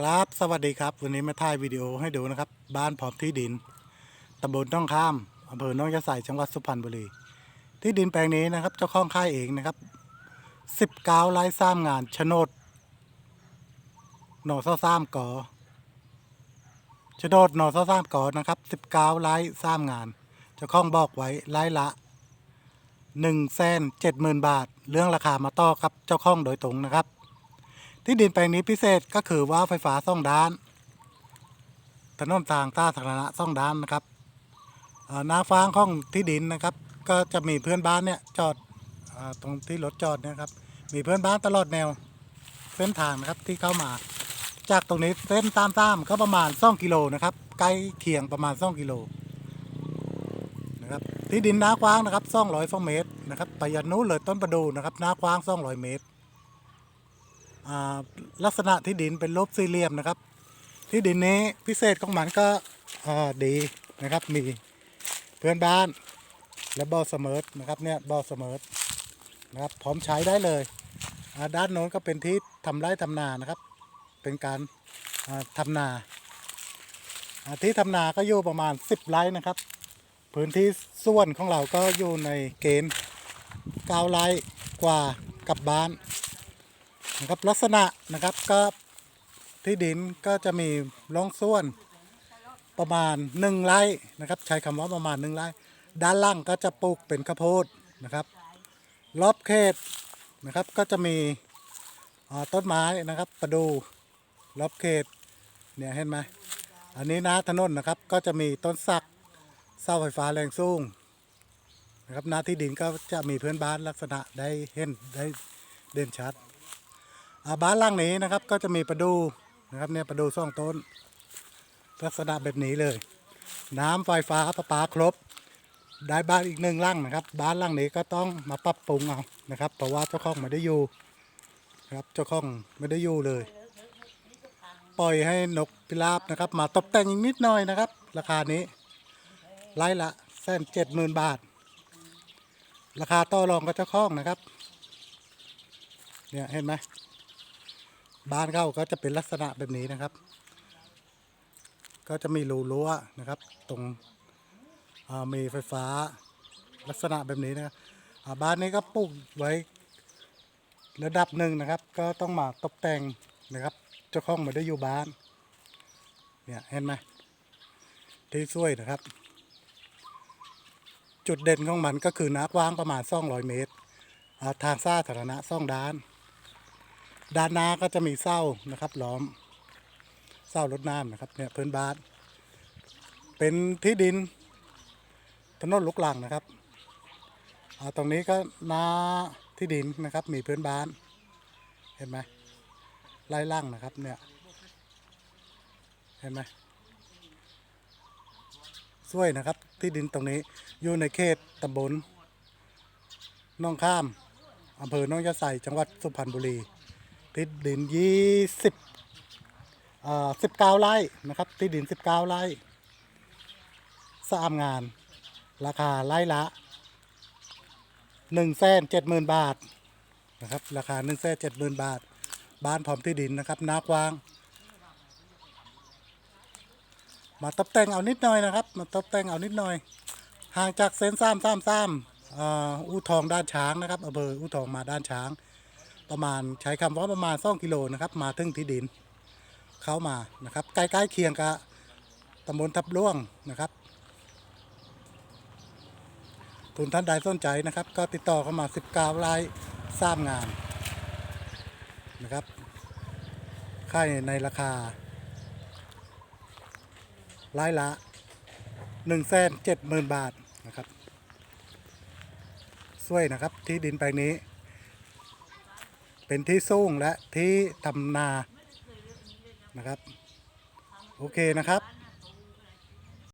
ครับ สวัสดีครับ วันนี้มาถ่ายวิดีโอให้ดูนะครับ บ้านพร้อมที่ดินตำบลต้องข้ามอำเภอหนองยะไสจังหวัดสุพรรณบุรี ที่ดินแปลงนี้นะครับ เจ้าของค่ายเองนะครับ19ไร่สร้างงานโฉนดหน่อซ่อซ้ำก่อโฉนดหน่อซ่อซ้ำก่อนะครับ19ไร่สร้างงาน เจ้าของบอกไว้ไร่ละ1แสน70,000บาท เรื่องราคามาต่อครับเจ้าของโดยตรงนะครับ ที่ดินแปลงนี้พิเศษก็คือว่าไฟฟ้าซ่องด้านถนนทางสาธารณะซ่องด้านนะครับหน้าฟางของที่ดินนะครับ ก็จะมีเพื่อนบ้านเนี่ยจอดอตรงที่รถจอดเนี่ยครับมีเพื่อนบ้านตลอดแนวเส้นทางนะครับที่เข้ามา จากตรงนี้เส้นตามตามก็ประมาณ2กิโลนะครับใกล้เคียงประมาณ2กิโลนะครับที่ดินหน้ากว้างนะครับ200ฟองเมตรนะครับไปยันนู้นเลยต้นประดูนะครับหน้ากว้าง200 เมตร ลักษณะที่ดินเป็นรูปสี่เหลี่ยมนะครับ ที่ดินนี้พิเศษของมันก็ดีนะครับ มีเพื่อนบ้านและบ่อเสมอนะครับเนี่ยบ่อเสมอนะครับพร้อมใช้ได้เลยด้านโน้นก็เป็นที่ทำไร่ทำนานะครับ เป็นการอ่าทำนาที่ทำนาก็อยู่ประมาณ 10 ไร่นะครับ พื้นที่ส่วนของเราก็อยู่ในเกณฑ์9ไร่กว่ากับบ้าน นะครับลักษณะนะครับก็ที่ดินก็จะมีร่องส่วนประมาณหนึ่งไร่นะครับ ใช้คำว่าประมาณหนึ่งไร่ด้านล่างก็จะปลูกเป็นข้าวโพดนะครับ รอบเขตนะครับก็จะมีต้นไม้นะครับประดูรอบเขตเนี่ยเห็นไหมอันนี้นะถนนนะครับก็จะมีต้นสักเสาไฟฟ้าแรงสูงนะครับนาที่ดินก็จะมีเพื่อนบ้านลักษณะได้เห็นได้เด่นชัด บ้านล่างนี้นะครับก็จะมีประดูนะครับเนี่ยประดูสองต้น ลักษณะแบบนี้เลย น้ำไฟฟ้าประปาครบ ได้บ้านอีกหนึ่งล่างนะครับ บ้านล่างนี้ก็ต้องมาปรับปรุงเอานะครับเพราะว่าเจ้าของไม่ได้อยู่นะครับเจ้าของไม่ได้อยู่เลย ปล่อยให้นกพิราบนะครับ มาตกแต่งอีกนิดหน่อยนะครับ ราคานี้ไร่ละแสนเจ็ดหมื่นบาท ราคาต่อรองกับเจ้าของนะครับ เนี่ยเห็นไหม บ้านเขาก็จะเป็นลักษณะแบบนี้นะครับ ก็จะมีรูรั้วนะครับ ตรงมีไฟฟ้าลักษณะแบบนี้นะครับบ้านนี้ก็ปลูกไว้ระดับหนึ่งนะครับ ก็ต้องมาตกแต่งนะครับ เจ้าของไม่ได้อยู่บ้านเนี่ยเห็นไหมที่ช่วยนะครับ จุดเด่นของมันก็คือน้ากว้างประมาณ 200 เมตร ทางสาธารณะซ่องด้าน ด้านหน้าก็จะมีเส้านะครับล้อมเส้ารถน้ำนะครับเนี่ยพื้นบ้านเป็นที่ดินถนนลูกหลังนะครับตรงนี้ก็นาที่ดินนะครับ มีพื้นบ้าน เห็นไหมไล่ล่างนะครับเนี่ยเห็นไหมสวยนะครับ ที่ดินตรงนี้อยู่ในเขตตำบลน้องข้ามอำเภอหน้องยะไสจังหวัดสุพรรณบุรี ที่ดินยี่สิบอ่าสิบเก้าไร่นะครับที่ดินสิบเก้าไร่สามงาน ราคาไร่ละหนึ่งแสนเจ็ดหมื่นบาทนะครับ ราคาหนึ่งแสนเจ็ดหมื่นบาท บ้านพร้อมที่ดินนะครับนากว้าง มาตบแต่งเอานิดหน่อยนะครับ มาตบแต่งเอานิดหน่อย ห่างจากเส้นซ้ำซ้ำซ้ำอู่ทองด้านช้างนะครับอำเภออู่ทองมาด้านช้าง ประมาณใช้คำว่าประมาณ2กิโลนะครับมาถึงที่ดินเข้ามานะครับใกล้ๆเคียงกับตำบลทับล่วงนะครับทุนท่านใดสนใจนะครับ ก็ติดต่อเข้ามา 19รายสร้างงานนะครับค่ายในราคารายละ1นึ่งแสนเจ็ดหมื่นบาทนะครับช่วยนะครับที่ดินแปลงนี้ เป็นที่สูงและที่ทำนานะครับ โอเคนะครับ